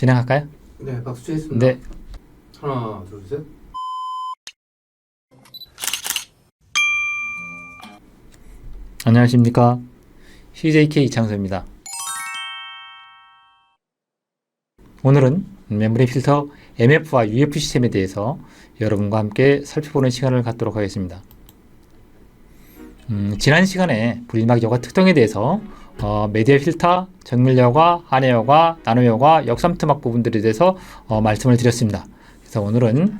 진행할까요? 네, 박수 치겠습니다. 네. 하나, 둘, 셋. 안녕하십니까. CJK 이창수입니다. 오늘은 멤브레인 필터 MF와 UF 시스템에 대해서 여러분과 함께 살펴보는 시간을 갖도록 하겠습니다. 음, 지난 시간에 분리막 여과 특성에 대해서 어, 메디어 필터, 정밀 여과, 한해 여과, 나노 여과, 역삼투막 부분들에 대해서 어, 말씀을 드렸습니다. 그래서 오늘은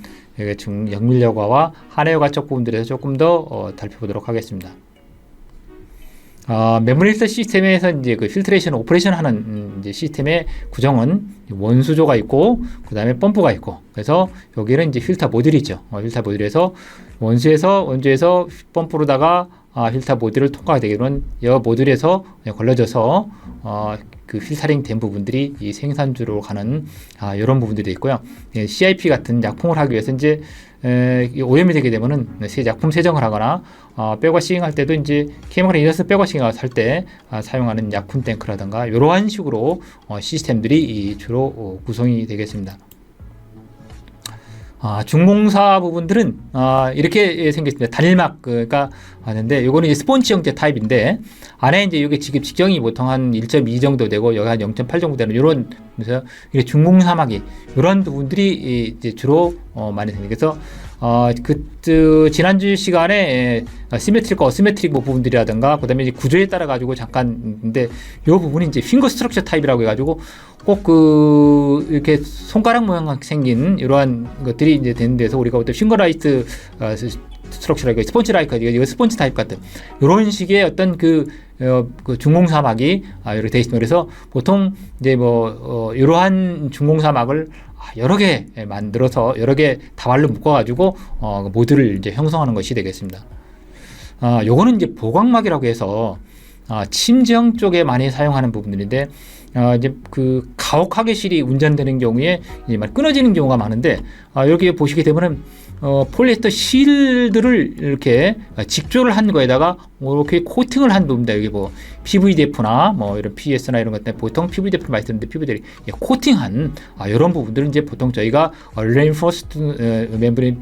중 영밀 여과와 한해 여과 쪽 부분들에서 조금 더 어, 살펴보도록 하겠습니다. 어, 메모리 필터 시스템에서 이제 그 필트레이션 오퍼레이션 하는 음, 이제 시스템의 구성은 원수조가 있고 그 다음에 펌프가 있고 그래서 여기는 이제 필터 모듈이 있죠. 어, 필터 모듈에서 원수에서 원주에서 펌프로다가 아, 필터 모듈을 통과하게 되기는 이 모듈에서 걸러져서 어, 그 필터링 된 부분들이 이 생산주로 가는 아, 이런 부분들이 있고요. 예, CIP 같은 약품을 하기 위해서 이제 에, 이 오염이 되게 되면은 새 약품 세정을 하거나 어, 백워싱 할 때도 이제 케미컬 인더스 백워싱을 할때 아, 사용하는 약품 탱크라든가 이러한 식으로 어, 시스템들이 이 주로 어, 구성이 되겠습니다. 아, 중공사 부분들은 아, 이렇게 생겼습니다. 단일막 그가 하는데 요거는 스폰지 형태 타입인데 안에 이제 이게 지금 직경이 보통 한 1.2 정도 되고 여기 한 0.8 정도 되는 요런 그래서 이게 중공사막이 요런 부분들이 이- 이제 주로 어, 많이. 그래서 어, 그, 그 지난주 시간에 예, 어, 시메트릭과 어시메트릭 뭐 부분들이라든가 그다음에 이제 구조에 따라 가지고 잠깐 근데 요 부분이 이제 핑거 스트럭처 타입이라고 해 가지고 꼭 그 이렇게 손가락 모양 생긴 이러한 것들이 이제 되는 데서 우리가 어떤 핑거라이트 어, 스트럭처라고 스폰지 라이크 이거 스폰지 타입 같은 이런 식의 어떤 그, 어, 그 중공 사막이 아, 이렇게 돼 있습니다. 그래서 보통 이제 뭐 어, 이러한 중공 사막을 아, 여러 개 만들어서 여러 개 다발로 묶어가지고 어, 그 모듈을 이제 형성하는 것이 되겠습니다. 아, 요거는 이제 보광막이라고 해서 아, 침정 쪽에 많이 사용하는 부분들인데 아, 이제 그 가혹하게 실이 운전되는 경우에 이제 막 끊어지는 경우가 많은데 아, 여기 보시게 되면은 어, 폴리에스터 실들을 이렇게 직조를 한 거에다가 뭐 이렇게 코팅을 한 부분입니다. 여기 뭐 PVDF나 뭐 이런 PS나 이런 것들 보통 PVDF를 많이 쓰는데 PVD를 코팅한 아, 이런 부분들은 이제 보통 저희가 어, reinforced membrane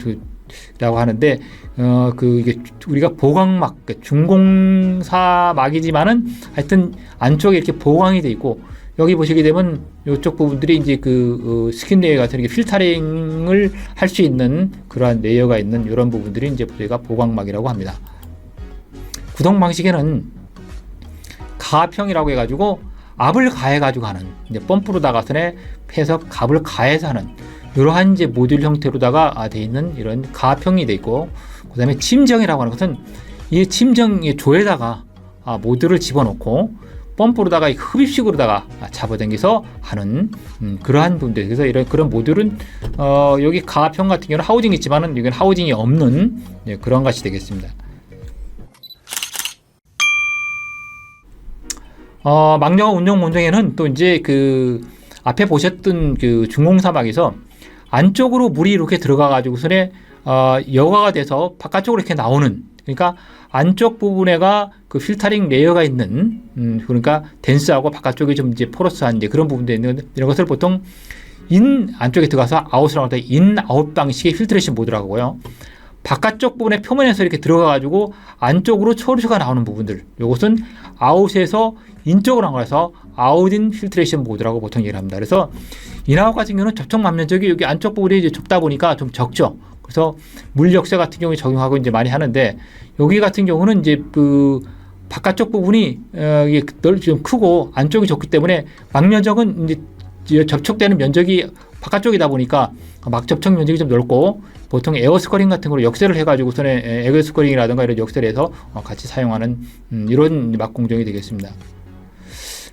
라고 하는데 어 그 이게 우리가 보강막 그 중공사막이지만은 하여튼 안쪽에 이렇게 보강이 돼 있고 여기 보시게 되면 이쪽 부분들이 이제 그 어, 스킨 레이어 같은 이렇게 필터링을 할 수 있는 그러한 레이어가 있는 이런 부분들이 이제 저희가 보강막이라고 합니다. 구동 방식에는 가압형이라고 해가지고 압을 가해가지고 하는 이제 펌프로다가 선에 해서 값을 가해서 하는 이러한 이제 모듈 형태로다가 아, 돼 있는 이런 가압형이 돼 있고 그 다음에 침정이라고 하는 것은 이 침정 이 조에다가 아, 모듈을 집어넣고 펌프로다가 이 흡입식으로다가 아, 잡아당겨서 하는 음, 그러한 분들 그래서 이런 그런 모듈은 어, 여기 가압형 같은 경우는 하우징이 있지만은 이건 하우징이 없는 예, 그런 것이 되겠습니다. 어, 망령 운영 문정에는 또 이제 그 앞에 보셨던 그 중공 사막에서 안쪽으로 물이 이렇게 들어가 가지고선에 어, 여과가 돼서 바깥쪽으로 이렇게 나오는 그러니까 안쪽 부분에가 그 필터링 레이어가 있는 음, 그러니까 덴스하고 바깥쪽이 좀 이제 포러스한 이제 그런 부분도 있는 이런 것을 보통 인 안쪽에 들어가서 아웃이라고 할 때 인 아웃 방식의 필트레이션 모드라고 하고요. 바깥쪽 부분의 표면에서 이렇게 들어가 가지고 안쪽으로 초류가 나오는 부분들 요것은 아웃에서 인쪽으로 나가서 아웃인 필트레이션 모드라고 보통 얘기를 합니다. 그래서 인아웃 같은 경우는 접촉 만면적이 여기 안쪽 부분이 이제 좁다 보니까 좀 적죠. 그래서 물 역세 같은 경우에 적용하고 이제 많이 하는데 여기 같은 경우는 이제 그 바깥쪽 부분이 어, 이게 넓- 좀 크고 안쪽이 좁기 때문에 막면적은 이제 접촉되는 면적이 바깥쪽이다 보니까 막 접촉 면적이 좀 넓고 보통 에어 스커링 같은 걸로 역세를 해가지고서는 에어 스커링이라든가 이런 역세를 해서 어, 같이 사용하는 음, 이런 막 공정이 되겠습니다.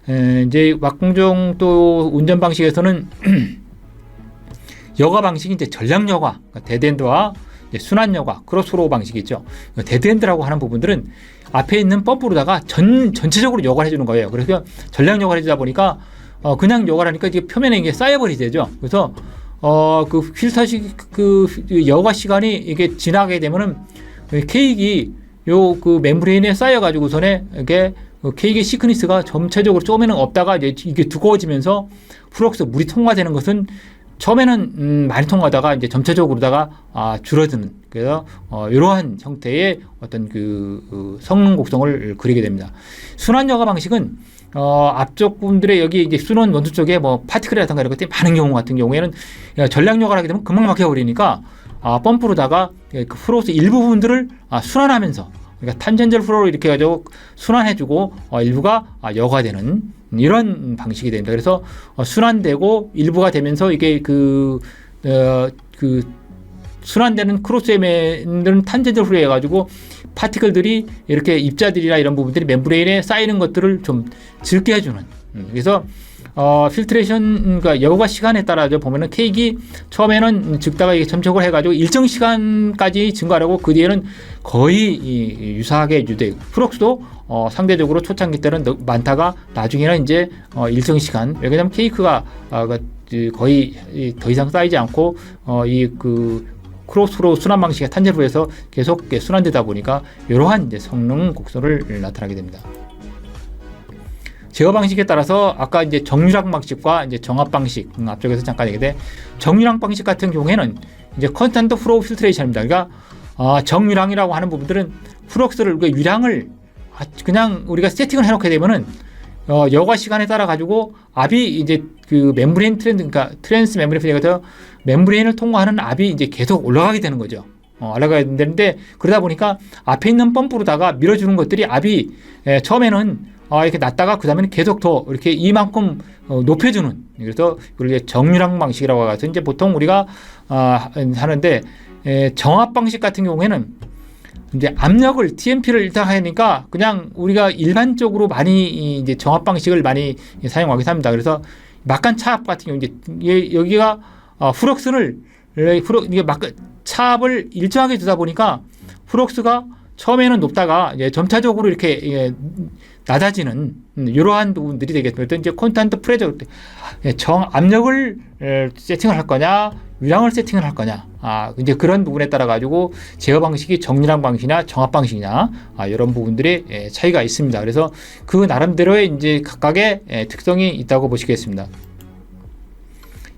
에, 이제 막공정 또 운전 방식에서는 여과 방식이 이제 전량 여과, 그러니까 데드엔드와 순환 여과, 크로스로 방식이 있죠. 데드엔드라고 하는 부분들은 앞에 있는 펌프로다가 전 전체적으로 여과를 해주는 거예요. 그래서 전량 여과를 해주다 보니까 어, 그냥 여과를 하니까 이게 표면에 이게 쌓여버리게 되죠. 그래서 어, 그 필터식 그 여과 시간이 이게 지나게 되면은 케이크 요그 멤브레인에 쌓여가지고선에 이게 어, 케이크의 시크니스가 점차적으로 처음에는 없다가 이제 이게 두꺼워지면서 프록스 물이 통과되는 것은 처음에는 음, 많이 통과하다가 이제 점차적으로다가 아, 줄어드는 그래서 어, 이러한 형태의 어떤 그, 그 성능 곡성을 그리게 됩니다. 순환 여과 방식은 어, 앞쪽 분들의 여기 이제 순원 원수 쪽에 뭐 파티클이라든가 이런 것들이 많은 경우 같은 경우에는 야, 전량 여과를 하게 되면 금방 막혀버리니까 아, 펌프로다가 그 프로스 일부분들을 아, 순환하면서 그러니까 탄젠젤 프로로 이렇게 해가지고 순환해주고 어, 일부가 아, 여과되는 이런 방식이 됩니다. 그래서 어, 순환되고 일부가 되면서 이게 그, 어, 그 순환되는 크로스엠에는 탄젠젤 프로 해가지고 파티클들이 이렇게 입자들이나 이런 부분들이 멤브레인에 쌓이는 것들을 좀 적게 해주는. 음, 그래서 어, 필트레이션, 그러니까 여과 시간에 따라서 보면은 케이크 처음에는 적다가 이게 점적을 해가지고 일정 시간까지 증가하고 그 뒤에는 거의 이, 이 유사하게 유대. 프록스도 어, 상대적으로 초창기 때는 너- 많다가 나중에는 이제 어, 일정 시간. 왜냐면 케이크가 그 거의 이, 더 이상 쌓이지 않고 어, 이그 크로스로 순환 방식의 탄제부에서 계속 순환되다 보니까 이러한 이제 성능 곡선을 나타나게 됩니다. 제어 방식에 따라서 아까 이제 정유랑 방식과 이제 정압 방식 음, 앞쪽에서 잠깐 얘기돼 정유랑 방식 같은 경우에는 이제 컨스탄트 프로우 필트레이션입니다. 그러니까 아, 정유랑이라고 하는 부분들은 프록스를 우리가 유량을 아, 그냥 우리가 세팅을 해놓게 되면은 어, 여과 시간에 따라 가지고 압이 이제 그 멤브레인 트렌드 그러니까 트랜스 멤브레인 플레이가 멤브레인을 통과하는 압이 이제 계속 올라가게 되는 거죠. 어, 올라가야 되는데 그러다 보니까 앞에 있는 펌프로다가 밀어주는 것들이 압이 에, 처음에는 아, 이렇게 낮다가 그 다음에는 계속 더 이렇게 이만큼 어, 높여주는 그래서 이걸 이제 정유랑 방식이라고 해서 이제 보통 우리가 아, 하는데 에, 정압 방식 같은 경우에는 이제 압력을 TMP를 일단 하니까 그냥 우리가 일반적으로 많이 이 이제 정압 방식을 많이 사용하기도 합니다. 그래서 막간 차압 같은 경우 이제 여기가 어, 프럭스를 프로 이게 막 차압을 일정하게 두다 보니까 프록스가 처음에는 높다가 이제 점차적으로 이렇게 예, 낮아지는 음, 이러한 부분들이 되겠습니다. 이제 콘탄트 프레저 예, 정 압력을 에, 세팅을 할 거냐 유량을 세팅을 할 거냐 아 이제 그런 부분에 따라 가지고 제어 방식이 정유량 방식이나 정압 방식이냐 아, 이런 부분들의 예, 차이가 있습니다. 그래서 그 나름대로의 이제 각각의 예, 특성이 있다고 보시겠습니다.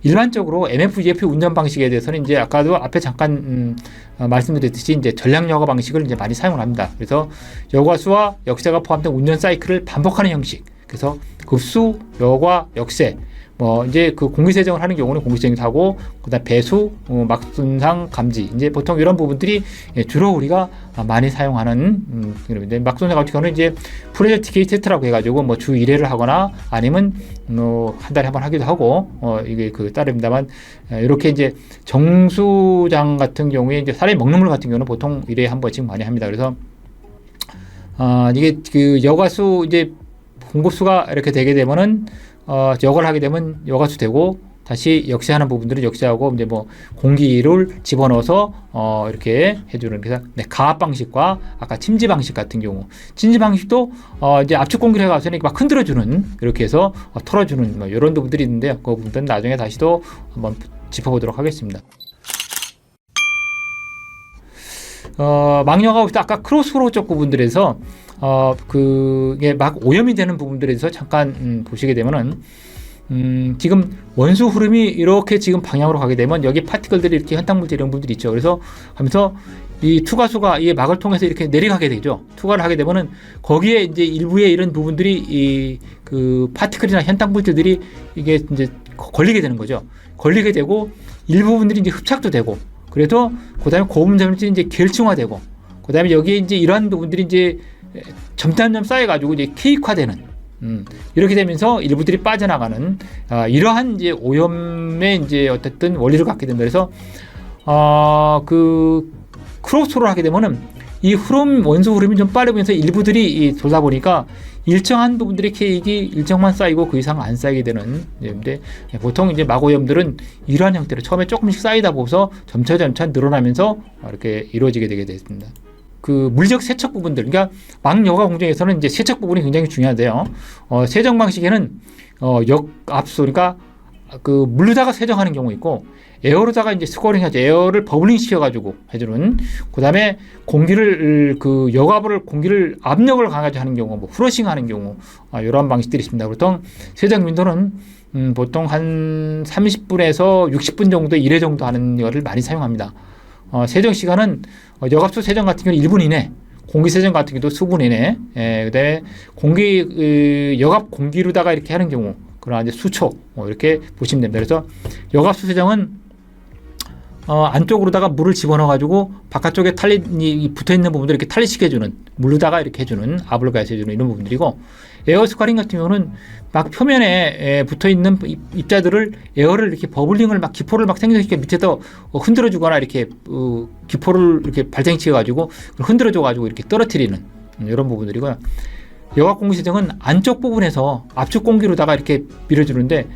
일반적으로 MFGF 운전 방식에 대해서는 이제 아까도 앞에 잠깐 음, 어, 말씀드렸듯이 이제 전량 여과 방식을 이제 많이 사용을 합니다. 그래서 여과 수와 역세가 포함된 운전 사이클을 반복하는 형식. 그래서 급수, 여과, 역세. 뭐 이제 그 공기 세정을 하는 경우는 공기 세정을 하고 그다음 배수, 어, 막순상 감지. 이제 보통 이런 부분들이 예, 주로 우리가 많이 사용하는 음, 그런데 막순상 같은 경우는 이제 프로젝트 테스트라고 해가지고 뭐 주 1회를 하거나 아니면 뭐한 달에 한 번 하기도 하고 어 이게 그 따릅니다만 에, 이렇게 이제 정수장 같은 경우에 이제 사람이 먹는 물 같은 경우는 보통 1회에 한 번씩 많이 합니다. 그래서 아 이게 그 여가수 이제 공급수가 이렇게 되게 되면은 어 여과를 하게 되면 여가수 되고 다시 역시하는 부분들은 역시하고 이제 뭐 공기를 집어넣어서 어 이렇게 해주는 그래서 네, 가압 방식과 아까 침지 방식 같은 경우 침지 방식도 어 이제 압축 공기를 해가서 이렇게 막 흔들어주는 이렇게 해서 어, 털어주는 뭐 이런 부분들이 있는데 그 부분들은 나중에 다시 또 한번 짚어보도록 하겠습니다. 어, 망령하고. 아까 크로스로 쪽 부분들에서 어, 그게 막 오염이 되는 부분들에서 잠깐 음, 보시게 되면은 음, 지금 원수 흐름이 이렇게 지금 방향으로 가게 되면 여기 파티클들이 이렇게 현탕물질 이런 부분들이 있죠. 그래서 하면서 이 투과수가 이 막을 통해서 이렇게 내려가게 되죠. 투과를 하게 되면은 거기에 이제 일부의 이런 부분들이 이 그 파티클이나 현탕물질들이 이게 이제 거- 걸리게 되는 거죠. 걸리게 되고 일부분들이 이제 흡착도 되고 그래서 그다음에 고분자물질이 이제 결층화되고 그다음에 여기에 이제 이러한 부분들이 이제 점점점 쌓여가지고 이제 케이크화되는 음, 이렇게 되면서 일부들이 빠져나가는 아, 이러한 이제 오염의 이제 어쨌든 원리를 갖게 된다. 그래서 아, 그 크로스로 하게 되면은 이 흐름 원소 흐름이 좀 빠르면서 일부들이 이 돌다 보니까 일정한 부분들의 케이크가 일정만 쌓이고 그 이상 안 쌓이게 되는 근데 보통 이제 마고염들은 이러한 형태로 처음에 조금씩 쌓이다 보서 점차 점차 늘어나면서 이렇게 이루어지게 되게 됐습니다. 그 물적 세척 부분들, 그러니까 막여가 공정에서는 이제 세척 부분이 굉장히 중요한데요. 어, 세정 방식에는 어, 역압수, 그러니까 그 물로다가 세정하는 경우 있고 에어로다가 이제 스코링 하죠. 에어를 버블링 시켜가지고 해주는. 그다음에 공기를 그 여과부를 공기를 압력을 강하게 하는 경우, 뭐 프러싱 하는 경우 아, 이런 방식들이 있습니다. 보통 세정 윈도는 음, 보통 한 30분에서 60분 정도 1회 정도 하는 거를 많이 사용합니다. 어, 세정 시간은 어, 여갑수 세정 같은 경우는 1분 이내, 공기 세정 같은 경우도 수분 이내, 예, 그다음에 공기 그, 여갑 공기로다가 이렇게 하는 경우, 그러나 이제 수초 뭐 이렇게 보시면 됩니다. 그래서 여갑수 세정은 어, 안쪽으로다가 물을 집어넣어 가지고 바깥쪽에 탈리 붙어 있는 부분들 이렇게 탈리시켜 해주는 물로다가 이렇게 해주는 압을 가해서 해주는 이런 부분들이고 에어 스쿼링 같은 경우는 막 표면에 붙어 있는 입자들을 에어를 이렇게 버블링을 막 기포를 막 생성시켜 밑에서 어, 흔들어 주거나 이렇게 어, 기포를 이렇게 발생시켜 가지고 흔들어 줘 가지고 이렇게 떨어뜨리는 음, 이런 부분들이고요. 여각 공기 세정은 안쪽 부분에서 압축 공기로다가 이렇게 밀어주는데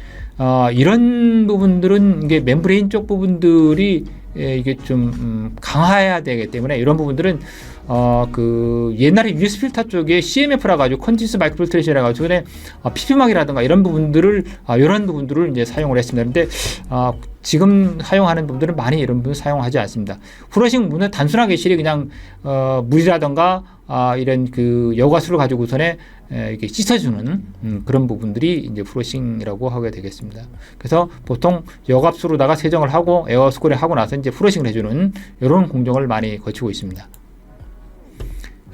어, 이런 부분들은 이게 멤브레인 쪽 부분들이 예, 이게 좀 음, 강화해야 되기 때문에 이런 부분들은 어, 그 옛날에 US 필터 쪽에 CMF라 가지고 컨티스 마이크로 필트레이션이라 가지고 그냥 어, PP막이라든가 이런 부분들을 어, 이런 부분들을 이제 사용을 했습니다. 근데 어, 지금 사용하는 분들은 많이 이런 부분 사용하지 않습니다. 후러싱 문은 단순하게 실이 그냥 어, 물이라든가 아, 이런 그 여과수를 가지고 우선에 에, 이렇게 씻어주는 음, 그런 부분들이 이제 프로싱이라고 하게 되겠습니다. 그래서 보통 여갑수로다가 세정을 하고 에어스쿨에 하고 나서 이제 프로싱을 해주는 이런 공정을 많이 거치고 있습니다.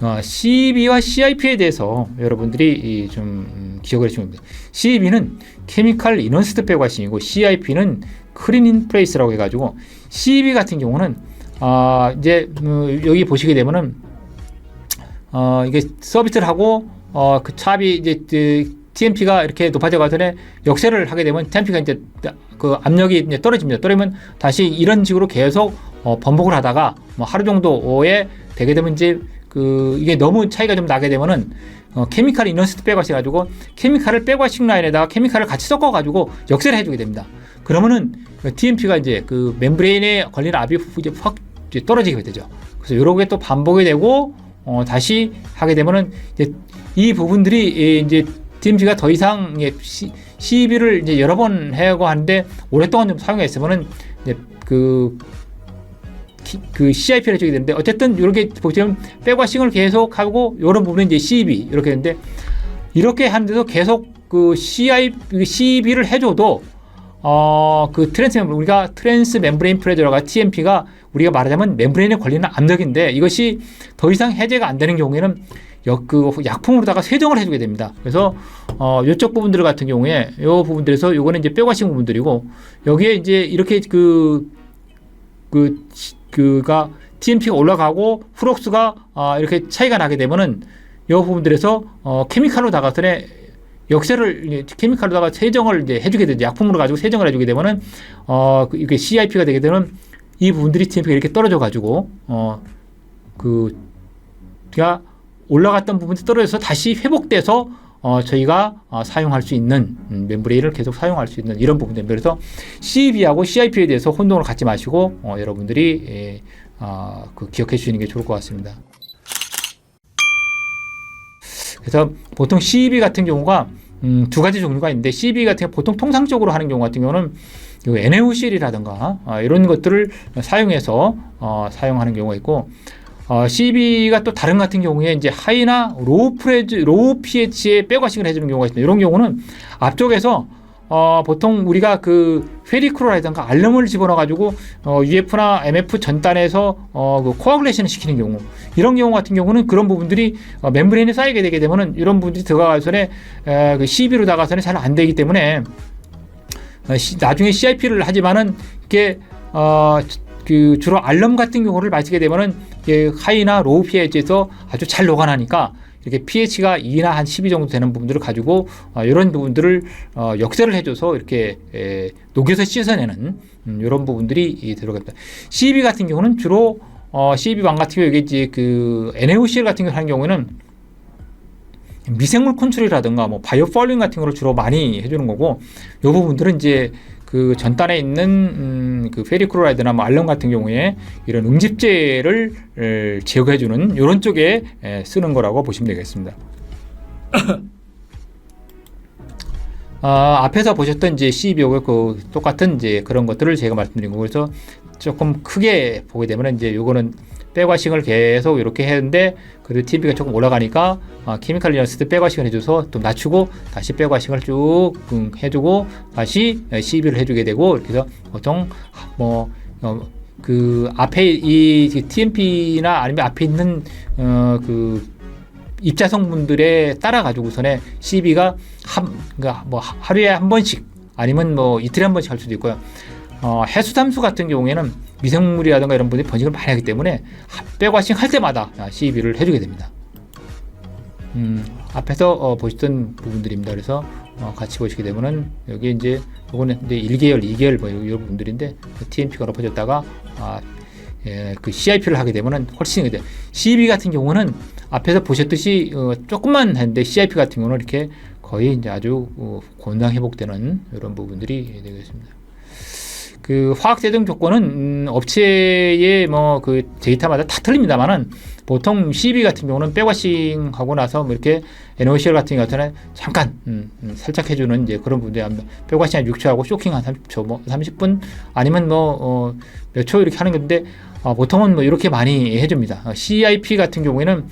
어, CB와 CIP에 대해서 여러분들이 이좀 음, 기억을 해주면 됩니다. CB는 케미칼 이넌스드 백와싱이고 CIP는 인 플레이스라고 해가지고 CB 같은 경우는 아 이제 음, 여기 보시게 되면은 어 이게 서비스를 하고 어그 찹이 이제 그 TMP가 이렇게 높아져 가서는 역세를 하게 되면 TMP가 이제 그 압력이 이제 떨어집니다. 떨어지면 다시 이런 식으로 계속 어 번복을 하다가 뭐 하루 정도에 되게 되면 이제 그 이게 너무 차이가 좀 나게 되면은 어, 케미칼 이너스트 백와시 가지고 케미칼을 백와싱 라인에다가 케미칼을 같이 섞어 가지고 역세를 해주게 됩니다. 그러면은 그 TMP가 이제 그 멤브레인에 걸리는 압이 확 이제 떨어지게 되죠. 그래서 이런 게또 반복이 되고 어, 다시 하게 되면은 이제 이 부분들이 이제 TMP가 더 이상 예, 시, CB를 이제 여러 번 해고 하는데 오랫동안 좀 사용했으면은 이제 그, 키- 그 CIP를 해주게 되는데 어쨌든 이렇게 보시면 백와싱을 계속 하고 이런 부분은 이제 CB 이렇게 되는데 이렇게 하는데도 계속 그 CI 그 CB를 해줘도 어, 그 트랜스 멤브, 우리가 트랜스 멤브레인 프레저가 TMP가 우리가 말하자면 멤브레인에 걸리는 압력인데 이것이 더 이상 해제가 안 되는 경우에는 역, 그 약품으로다가 세정을 해주게 됩니다. 그래서 어, 요쪽 부분들 같은 경우에 요 부분들에서 요거는 이제 뼈가신 부분들이고 여기에 이제 이렇게 그, 그, 시- 그가 TMP가 올라가고 프록스가 아, 이렇게 차이가 나게 되면은 요 부분들에서 어, 케미칼로 다가서네 역세를 케미칼로다가 세정을 이제 해주게 되죠. 약품으로 가지고 세정을 해주게 되면은 어그 이게 CIP가 되게 되면 이 부분들이 TMP가 이렇게 떨어져 가지고 어그 가 올라갔던 부분이 떨어져서 다시 회복돼서 어 저희가 어, 사용할 수 있는 음, 멤브레인을 계속 사용할 수 있는 이런 부분입니다. 그래서 CB하고 CIP에 대해서 혼동을 갖지 마시고 어, 여러분들이 예, 아, 그 기억해 주시는 게 좋을 것 같습니다. 그래서 보통 CB 같은 경우가 음, 두 가지 종류가 있는데 CB 같은 경우 보통 통상적으로 하는 경우 같은 경우는 그 NaOCl이라든가 아, 이런 것들을 사용해서 어, 사용하는 경우가 있고 어, CB가 또 다른 같은 경우에 이제 하이나 로우 프레즈 로우 pH에 백와싱을 해주는 경우가 있습니다. 이런 경우는 앞쪽에서 어, 보통 우리가 그 페리크로라든가 알름을 집어넣어 가지고 어, UF나 MF 전단에서 어, 그 코아글레이션을 시키는 경우 이런 경우 같은 경우는 그런 부분들이 어, 멤브레인에 쌓이게 되게 되면은 이런 부분들이 들어가서는 에, 그 CB로 나가서는 잘 안 되기 때문에 어, 시- 나중에 CIP를 하지만은 이게 어, 그 주로 알럼 같은 경우를 마시게 되면은 이게 하이나 로우 pH에서 아주 잘 녹아나니까 이렇게 pH가 2나 한 12 정도 되는 부분들을 가지고 어, 이런 부분들을 어, 역세를 해줘서 이렇게 에, 녹여서 씻어내는 음, 이런 부분들이 이, 들어갑니다. CB 같은 경우는 주로 어, CB 왕 같은 경우 이게 이제 그 NaOCl 같은 경우 하는 경우에는 미생물 컨트롤이라든가 뭐 바이오 펄링 같은 거를 주로 많이 해주는 거고 이 부분들은 이제 그 전단에 있는 음, 그 페리크로라이드나 뭐 알럼 같은 경우에 이런 응집제를 에, 제거해주는 이런 쪽에 에, 쓰는 거라고 보시면 되겠습니다. 아, 앞에서 보셨던 이제 CBO의 그 똑같은 이제 그런 것들을 제가 말씀드린 거고 그래서 조금 크게 보게 되면 이제 요거는 백와싱을 계속 이렇게 했는데 그래도 TV가 조금 올라가니까 아, 케미칼 리너스도 백와싱을 해줘서 좀 낮추고 다시 백와싱을 쭉 음, 해주고 다시 CB를 해주게 되고 그래서 보통 뭐 어, 그 앞에 이 TMP나 아니면 앞에 있는 어, 그 입자성 분들에 따라 가지고선에 CB가 한 그러니까 뭐 하- 하루에 한 번씩 아니면 뭐 이틀에 한 번씩 할 수도 있고요. 어, 해수담수 같은 경우에는 미생물이라든가 이런 분들이 번식을 많이 하기 때문에 하- 백와싱 할 때마다 CB를 해주게 됩니다. 음, 앞에서 어, 보셨던 부분들입니다. 그래서 어, 같이 보시게 되면은 여기 이제 요거는 이제 1개월, 2개월 뭐 이런 부분들인데 TMP가 높아졌다가 아, 예, 그 CIP를 하게 되면은 훨씬 이제 CB 같은 경우는 앞에서 보셨듯이 어, 조금만 했는데 CIP 같은 경우는 이렇게 거의 이제 아주 어, 곤당 회복되는 이런 부분들이 되겠습니다. 그 화학 제동 조건은 음, 업체의 뭐 그 데이터마다 다 틀립니다만은 보통 CB 같은 경우는 백와싱 하고 나서 뭐 이렇게 NOCL 같은 경우는 잠깐 음, 음, 살짝 해주는 이제 그런 부분들 백와싱 한 6초하고 쇼킹 한 30초 뭐 30분 아니면 뭐 어, 몇초 이렇게 하는 건데 어, 보통은 뭐 이렇게 많이 해줍니다. 어, CIP 같은 경우에는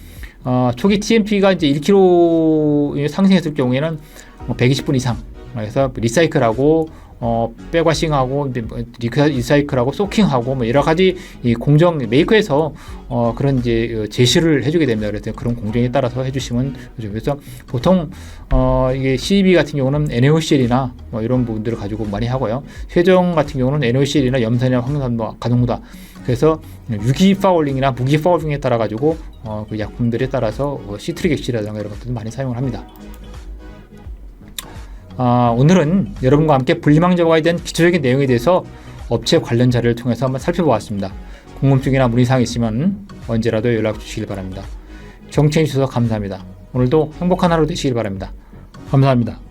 어, 초기 TMP가 이제 1kg 상승했을 경우에는 뭐 120분 이상 그래서 리사이클하고 어, 백와싱하고 이제 뭐 리사- 리사이클하고 소킹하고 뭐 여러 가지 이 공정 메이커에서 어, 그런 이제 어, 제시를 해주게 됩니다. 그래서 그런 공정에 따라서 해주시면 되죠. 그래서 보통 어, 이게 CEB 같은 경우는 NaOCl이나 뭐 이런 부분들을 가지고 많이 하고요. 세정 같은 경우는 NaOCl이나 염산이나 황산 뭐 가동무다. 그래서 유기 파울링이나 무기 파울링에 따라 가지고 어, 그 약품들에 따라서 어, 시트릭 액시라든가 이런 것들도 많이 사용을 합니다. 아, 오늘은 여러분과 함께 분리망자과에 대한 기초적인 내용에 대해서 업체 관련 자료를 통해서 한번 살펴보았습니다. 궁금증이나 문의사항 있으면 언제라도 연락 주시길 바랍니다. 경청해 주셔서 감사합니다. 오늘도 행복한 하루 되시길 바랍니다. 감사합니다.